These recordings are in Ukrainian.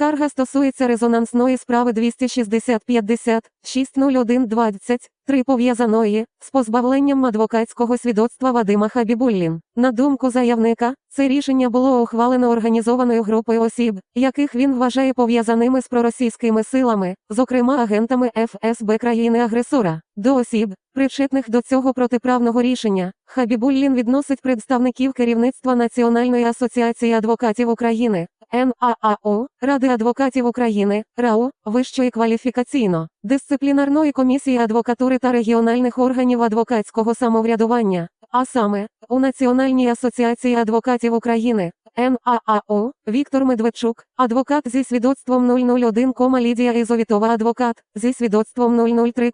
Скарга стосується резонансної справи 260-50-601-20, 3 пов'язаної з позбавленням адвокатського свідоцтва Вадима Хабібуллін. На думку заявника, це рішення було ухвалено організованою групою осіб, яких він вважає пов'язаними з проросійськими силами, зокрема агентами ФСБ країни-агресора. До осіб, причетних до цього протиправного рішення, Хабібуллін відносить представників керівництва Національної асоціації адвокатів України, НААО, Ради адвокатів України, РАО, Вищої кваліфікаційно, дисциплінарної комісії адвокатури та регіональних органів адвокатського самоврядування, а саме, у Національній асоціації адвокатів України, НААО, Віктор Медведчук, адвокат зі свідоцтвом 001, Лідія Ізовітова адвокат, зі свідоцтвом 003,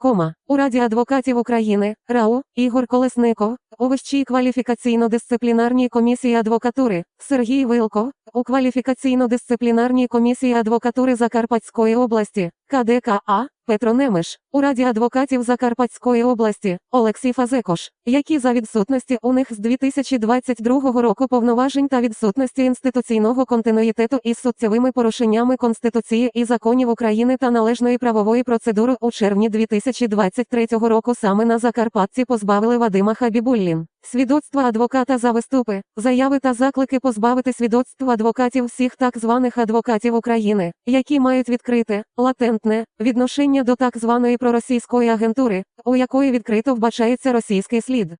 у Раді адвокатів України, РАО, Ігор Колесников, у Вищій кваліфікаційно-дисциплінарній комісії адвокатури, Сергій Вилко, у кваліфікаційно-дисциплінарній комісії адвокатури Закарпатської області, КДКА, Петро Немиш, у Раді адвокатів Закарпатської області, Олексій Фазекош, які за відсутності у них з 2022 року повноважень та відсутності інституційного континуїтету із суттєвими порушеннями Конституції і законів України та належної правової процедури у червні 2023 року саме на Закарпатці позбавили Вадима Хабібуллін. Свідоцтва адвоката за виступи, заяви та заклики позбавити свідоцтва адвокатів всіх так званих адвокатів України, які мають відкрите, латентне відношення до так званої проросійської агентури, у якої відкрито вбачається російський слід.